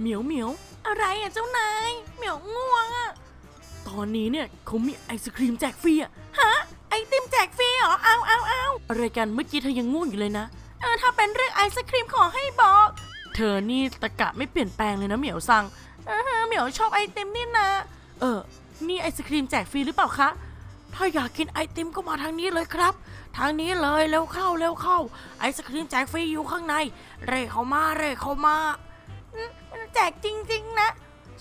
เหมียวเหมียวอะไรอะเจ้านาย เหมียวง่วงอะ ตอนนี้เนี่ยเขามีไอศครีมแจกฟรีอะ ฮะ ไอติมแจกฟรีเหรอ เอาเอาเอาอะไรกันเมื่อกี้เธอยังง่วงอยู่เลยนะ เออ ถ้าเป็นเรื่องไอศครีมขอให้บอก เธอนี่ตะกะไม่เปลี่ยนแปลงเลยนะเหมียวซัง เออเหมียวชอบไอติมนี่นะ เออ นี่ไอศครีมแจกฟรีหรือเปล่าคะ ถ้าอยากกินไอติมก็มาทางนี้เลยครับ ทางนี้เลยเร็วเข้าเร็วเข้า ไอศครีมแจกฟรีอยู่ข้างใน เร่เข้ามาเร่เข้ามา จกจริง ๆ นะ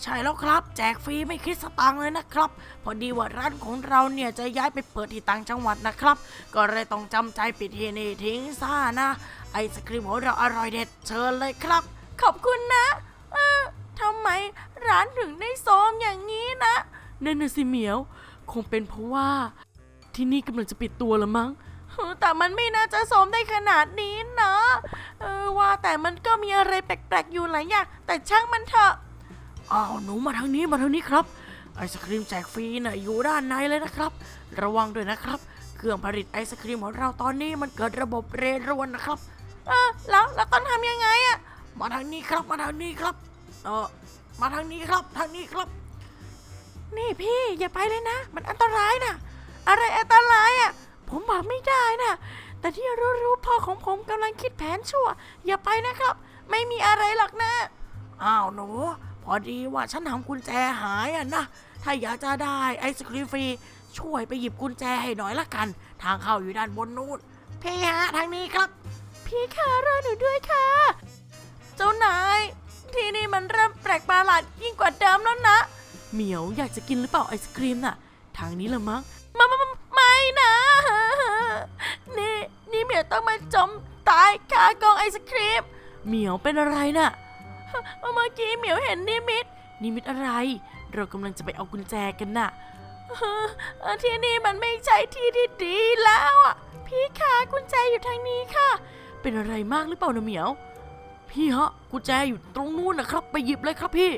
ใช่แล้วครับ แจกฟรีไม่คิดสตางค์เลยนะครับ พอดีว่าร้านของเราเนี่ยจะย้ายไปเปิดที่ต่างจังหวัดนะครับ ก็เลยต้องจำใจปิดที่นี่ทิ้งซะนะ ไอศครีมของเราอร่อยเด็ดเชิญเลยครับ ขอบคุณนะ เออทำไมร้านถึงได้โซมอย่างนี้นะนั่นน่ะสิเหมียว คงเป็นเพราะว่า ที่นี่กำลังจะปิดตัวละมั้งแต่มันไม่น่าจะโสมได้ขนาดนี้นะ เออว่าแต่มันก็มีอะไรแปลกๆอยู่หลายอย่างแต่ช่างมันเถอะอ้าวหนูมาทางนี้มาทางนี้ครับ ไอศครีมแจกฟรีน่ะอยู่ด้านในเลยนะครับ ระวังด้วยนะครับ เครื่องผลิตไอศครีมของเราตอนนี้มันเกิดระบบเรรวนนะครับ เออแล้วเราต้องทำยังไงอะมาทางนี้ครับมาทางนี้ครับ เออมาทางนี้ครับทางนี้ครับ นี่พี่อย่าไปเลยนะ มันอันตรายนะอะไรอันตรายอะผมบอกไม่ได้นะ แต่ที่รู้ๆพ่อของผมกำลังคิดแผนชั่ว อย่าไปนะครับ ไม่มีอะไรหรอกนะ อ้าวหนู พอดีว่าฉันทำกุญแจหายอะนะ ถ้าอยากจะได้ไอศครีมฟรี ช่วยไปหยิบกุญแจให้หน่อยละกัน ทางเข้าอยู่ด้านบนนู้นพี่ฮะทางนี้ครับ พี่คะรอหนูด้วยค่ะ เจ้านายที่นี่มันเริ่มแปลกประหลาดยิ่งกว่าเดิมแล้วนะ เหมียวอยากจะกินหรือเปล่าไอศครีมน่ะ ทางนี้ละมั้ง ต้องมาจมตายคากองไอศครีมเหมียวเป็นอะไรน่ะเมื่อกี้เหมียวเห็นนิมิต นิมิตอะไร เรากำลังจะไปเอากุญแจกันน่ะเอ่อที่นี่มันไม่ใช่ที่ที่ดีแล้วอะ พี่คะกุญแจอยู่ทางนี้ค่ะ เป็นอะไรมากหรือเปล่านะเหมียว พี่ฮะกุญแจอยู่ตรงนู้นนะครับ ไปหยิบเลยครับพี่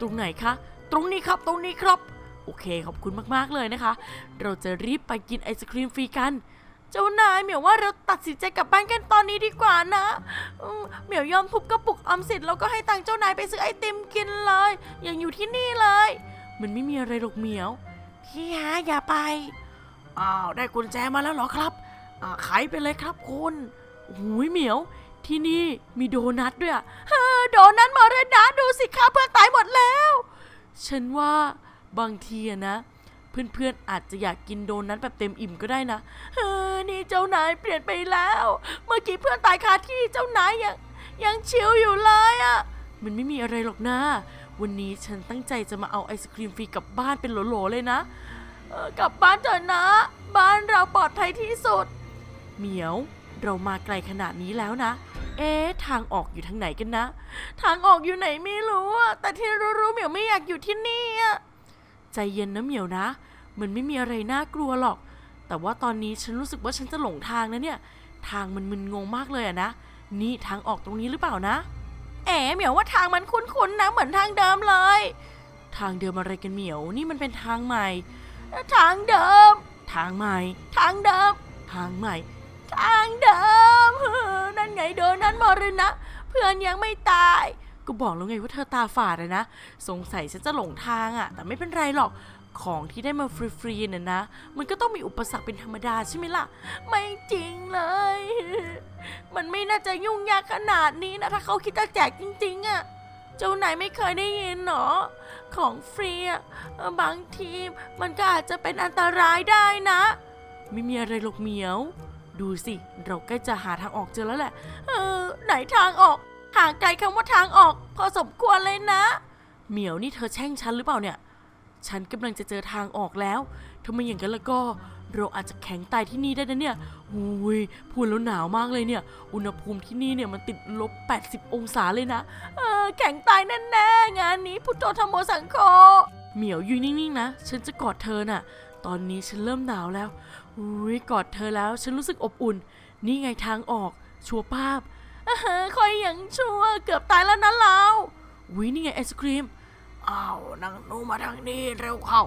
ตรงไหนคะ ตรงนี้ครับ ตรงนี้ครับ โอเคขอบคุณมากๆเลยนะคะ เราจะรีบไปกินไอศครีมฟรีกัน เจ้านายเหมียวว่าเราตัดสินใจกลับบ้านกันตอนนี้ดีกว่านะเหมียวยอมทุบกระปุกออมสินแล้วก็ให้ตังค์เจ้านายไปซื้อไอติมกินเลย อยังอยู่ที่นี่เลย มันไม่มีอะไรหรอกเหมียวพี่ฮะอย่าไปอ้าวได้กุญแจมาแล้วเหรอครับอ่าไขไปเลยครับคุณหูยเหมียว ที่นี่มีโดนัทด้วยอะเฮ้อโดนัทมาเลยนะดูสิคะเพื่อนตายหมดแล้ว ฉันว่าบางทีอะนะ เพื่อนๆอาจจะอยากกินโดนัทแบบเต็มอิ่มก็ได้นะเฮ้อนี่เจ้านายเปลี่ยนไปแล้ว เมื่อกี้เพื่อนตายคาที่เจ้านายยังยังชิลอยู่เลยอะมันไม่มีอะไรหรอกนะ วันนี้ฉันตั้งใจจะมาเอาไอศครีมฟรีกลับบ้านเป็นโหลๆเลยนะเออกลับบ้านเถอะนะ บ้านเราปลอดภัยที่สุด เหมียวเรามาไกลขนาดนี้แล้วนะ เอ๊ะทางออกอยู่ทางไหนกันนะ ทางออกอยู่ไหนไม่รู้อะแต่ที่รู้ๆเหมียวไม่อยากอยู่ที่นี่อะ ใจเย็นนะเหมียวนะ มันไม่มีอะไรน่ากลัวหรอก แต่ว่าตอนนี้ฉันรู้สึกว่าฉันจะหลงทางนะเนี่ย ทางมันมึนงงมากเลยอะนะ นี่ทางออกตรงนี้หรือเปล่านะ เอ๋เหมียวว่าทางมันคุ้นๆนะเหมือนทางเดิมเลย ทางเดิมอะไรกันเหมียว นี่มันเป็นทางใหม่ ทางเดิม ทางใหม่ ทางเดิม ทางใหม่ ทางเดิมเฮ้อนั่นไงโดนนั้นมรณะ เพื่อนยังไม่ตาย ก็บอกแล้วไงว่าเธอตาฝาดอะนะ สงสัยฉันจะหลงทางอะแต่ไม่เป็นไรหรอก ของที่ได้มาฟรีๆน่ะนะ มันก็ต้องมีอุปสรรคเป็นธรรมดาใช่ไหมล่ะ ไม่จริงเลย มันไม่น่าจะยุ่งยากขนาดนี้นะ ถ้าเขาคิดจะแจกจริงๆอะเจ้านายไม่เคยได้ยินหรอ ของฟรีอะบางทีมันก็อาจจะเป็นอันตรายได้นะ ไม่มีอะไรหรอกเหมียว ดูสิ เราใกล้จะหาทางออกเจอแล้วแหละ เออไหนทางออก ห่างไกลคำว่าทางออกพอสมควรเลยนะ เหมียวนี่เธอแช่งฉันหรือเปล่าเนี่ย ฉันกำลังจะเจอทางออกแล้วถ้าไม่อย่างนั้นแล้วก็เราอาจจะแข็งตายที่นี่ได้นะเนี่ยอุ้ยพูดแล้วหนาวมากเลยเนี่ย อุณหภูมิที่นี่เนี่ยมันติดลบ 80 องศาเลยนะ เออแข็งตายแน่ๆงานนี้พุทโธธรรมโมสังโฆเหมียวอยู่นิ่งๆนะ ฉันจะกอดเธอน่ะ ตอนนี้ฉันเริ่มหนาวแล้วอุ้ยกอดเธอแล้ว ฉันรู้สึกอบอุ่น นี่ไงทางออก ชัวภาพ คอยอย่างชัวร์เกือบตายแล้วนะเราอุ้ยนี่ไงไอศครีมอ้าวนางนูมาทางนี้เร็วเข้า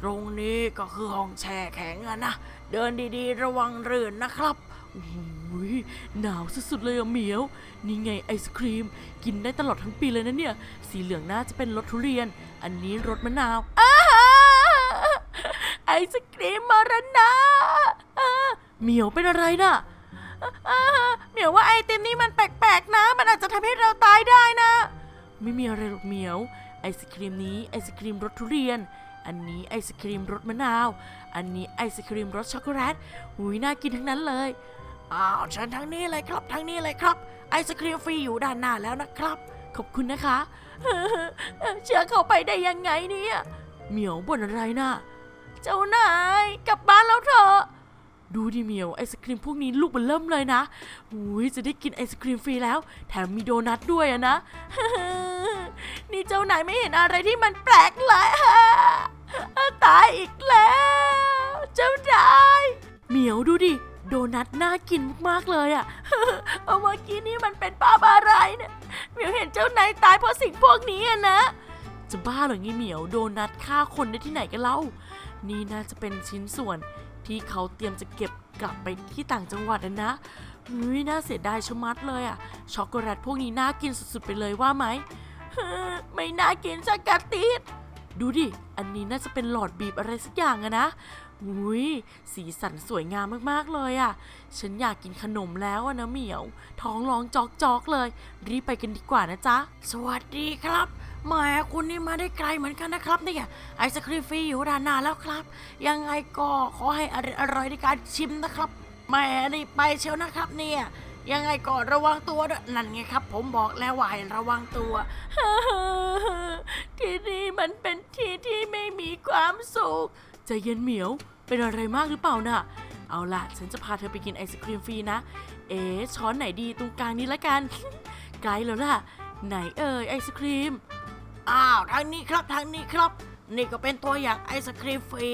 ตรงนี้ก็คือห้องแช่แข็งอะนะ เดินดีๆ ระวังเรื่นนะครับโอ้ยหนาวสุดๆเลยอะเหมียว นี่ไงไอศครีม กินได้ตลอดทั้งปีเลยนะเนี่ย สีเหลืองน่าจะเป็นรสทุเรียน อันนี้รสมะนาวอ้าไอศครีมมรณะอ้าเหมียวเป็นอะไรน่ะ เหมียวว่าไอติมนี่มันแปลกๆนะ มันอาจจะทำให้เราตายได้นะ ไม่มีอะไรหรอกเหมียว ไอศครีมนี้ไอศครีมรสทุเรียน อันนี้ไอศครีมรสมะนาว อันนี้ไอศครีมรสช็อกโกแลตหุยน่ากินทั้งนั้นเลยอ้าวเชิญทางนี้เลยครับทางนี้เลยครับ ไอศครีมฟรีอยู่ด้านหน้าแล้วนะครับ ขอบคุณนะคะเชื่อเข้าไปได้ยังไงเนี่ยเหมียวบ่นอะไรน่ะเจ้านายกลับบ้านแล้วเถอะ ดูดิเหมียวไอศครีมพวกนี้ลูกมันเริ่มเลยนะหุยจะได้กินไอศครีมฟรีแล้ว แถมมีโดนัทด้วยอะนะ นี่เจ้านายไม่เห็นอะไรที่มันแปลกเลยตายอีกแล้ว เจ้านายเหมียวดูดิ โดนัทน่ากินมากๆเลยอะเอาเมื่อกี้นี่มันเป็นป้าบอะไรเนี่ยเหมียวเห็นเจ้านายตายเพราะสิ่งพวกนี้อะนะจะบ้าเหรองี้เหมียวโดนัทฆ่าคนได้ที่ไหนกันเล่า นี่น่าจะเป็นชิ้นส่วน ที่เขาเตรียมจะเก็บกลับไปที่ต่างจังหวัดนะนะเฮ้ยน่าเสียดายชะมัดเลยอะช็อกโกแลตพวกนี้น่ากินสุดๆไปเลยว่าไหมไม่น่ากินสักกะติดดูดิ อันนี้น่าจะเป็นหลอดบีบอะไรสักอย่างอะนะ หุยสีสันสวยงามมากๆเลยอะฉันอยากกินขนมแล้วอะนะเหมียว ท้องร้องจอกๆเลย รีบไปกันดีกว่านะจ๊ะ สวัสดีครับแหมคุณนี่มาได้ไกลเหมือนกันนะครับเนี่ยไอศครีมฟรีอยู่ด้านหน้าแล้วครับ ยังไงก็ขอให้อร่อยอร่อยในการชิมนะครับแหมรีบไปเชียวนะครับเนี่ยยังไงก็ระวังตัวด้วยนั่นไงครับ ผมบอกแล้วว่าให้ระวังตัว ที่นี่มันเป็นที่ที่ไม่มีความสุข ใจเย็นเหมียว เป็นอะไรมากหรือเปล่าน่ะ เอาล่ะ ฉันจะพาเธอไปกินไอศครีมฟรีนะ เอ๊ะช้อนไหนดีตรงกลางนี้ละกัน ไกลแล้วล่ะ ไหนเอ่ยไอศครีม อ้าวทางนี้ครับทางนี้ครับ นี่ก็เป็นตัวอย่างไอศครีมฟรี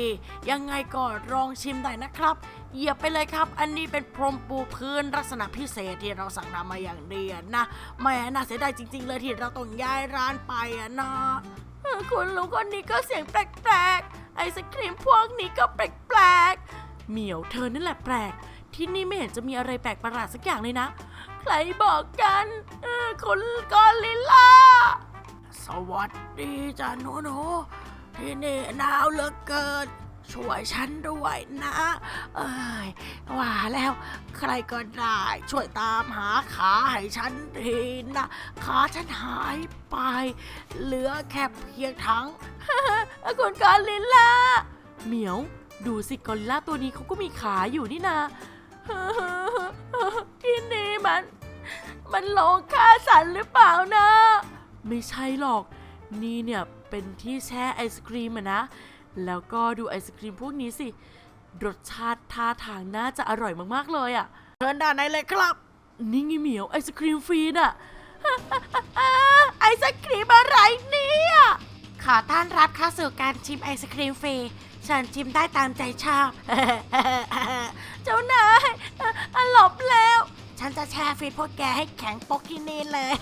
ยังไงก็ลองชิมได้นะครับเหยียบไปเลยครับ อันนี้เป็นพรมปูพื้นลักษณะพิเศษที่เราสั่งนำมาอย่างเดียวนะแหม่น่าเสียดายจริง ๆ เลยที่เราต้องย้ายร้านไปอะนะเออคุณลุงคนนี้ก็เสียงแปลกๆ ไอศครีมพวกนี้ก็แปลกๆเหมียวเธอนั่นแหละแปลก ที่นี่ไม่เห็นจะมีอะไรแปลกประหลาดสักอย่างเลยนะ ใครบอกกันเออคุณกอลิลลาสวัสดีจ้าหนูหนูที่นี่หนาวเหลือเกิน ช่วยฉันด้วยนะ เอ้ยว่าแล้วใครก็ได้ ช่วยตามหาขาให้ฉันทีนะ ขาฉันหายไป เหลือแค่เพียงทั้งคุณกอริลล่าเหมียวดูสิกอริลล่าตัวนี้เขาก็มีขาอยู่นี่นาที่นี่มัน มันลงฆ่าสันหรือเปล่านะ ไม่ใช่หรอก นี่เนี่ยเป็นที่แช่ไอศครีมอะนะ แล้วก็ดูไอศครีมพวกนี้สิ รสชาติท่าทางน่าจะอร่อยมากๆเลยอะ่ะเชิญด้านในเลยครับ นี่ไงเหมียวไอศครีมฟรีน่ะ ไอศครีมอะไรเนี่ย ขอต้อนรับเข้าสู่การชิมไอศครีมฟรีฉันชิมได้ตามใจชอบ เจ้านายหลบแล้ว ฉันจะแช่ฟรีพวกแกให้แข็งปกที่นี่เลย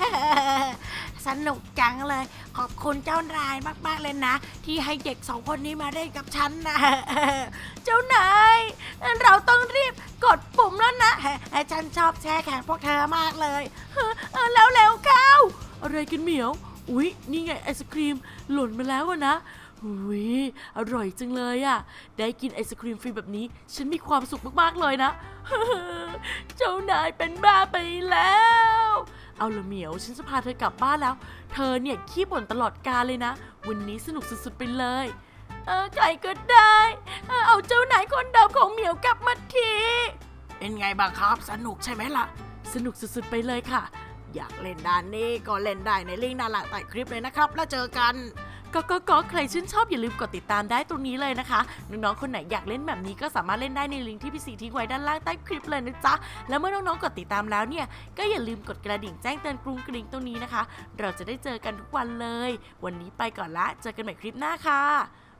สนุกจังเลย ขอบคุณเจ้านายมากๆเลยนะ ที่ให้เด็กสองคนนี้มาเล่นกับฉันนะ เจ้านายเราต้องรีบกดปุ่มแล้วนะฉันชอบแช่แข็งพวกเธอมากเลยแล้วแล้วเข้าอะไรกันเหมียว อุ๊ย นี่ไงไอศครีมหล่นมาแล้วนะอุ๊ยอร่อยจังเลยอะ ได้กินไอศครีมฟรีแบบนี้ ฉันมีความสุขมากๆเลยนะ เจ้านายเป็นบ้าไปแล้ว เอาละเหมียว ฉันจะพาเธอกลับบ้านแล้ว เธอเนี่ยขี้บ่นตลอดกาลเลยนะ วันนี้สนุกสุดๆไปเลย เออใครก็ได้ เออเอาเจ้านายคนเดิมของเหมียวกลับมาที เป็นไงบ้างครับสนุกใช่ไหมล่ะ สนุกสุดๆไปเลยค่ะ อยากเล่นด้านนี้ก็เล่นได้ในลิงก์ด้านล่างใต้คลิปเลยนะครับ แล้วเจอกัน ก็ก็ก็ใครชื่นชอบอย่าลืมกดติดตามได้ตรงนี้เลยนะคะ น้องๆคนไหนอยากเล่นแบบนี้ก็สามารถเล่นได้ในลิงก์ที่พี่สีทิ้งไว้ด้านล่างใต้คลิปเลยนะจ๊ะ แล้วเมื่อน้องๆกดติดตามแล้วเนี่ยก็อย่าลืมกดกระดิ่งแจ้งเตือนกรุงกริงตรงนี้นะคะ เราจะได้เจอกันทุกวันเลย วันนี้ไปก่อนละเจอกันใหม่คลิปหน้าค่ะ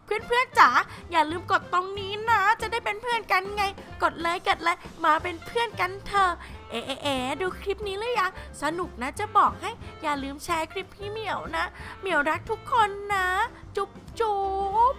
เพื่อนๆจ๋าอย่าลืมกดตรงนี้นะ จะได้เป็นเพื่อนกันไง กดเลยกดเลยมาเป็นเพื่อนกันเถอะ เอ๊ะเอ๊ะดูคลิปนี้หรือยังสนุกนะจะบอกให้อย่าลืมแชร์คลิปพี่เหมียวนะ เหมียวรักทุกคนนะ จุ๊บจุ๊บ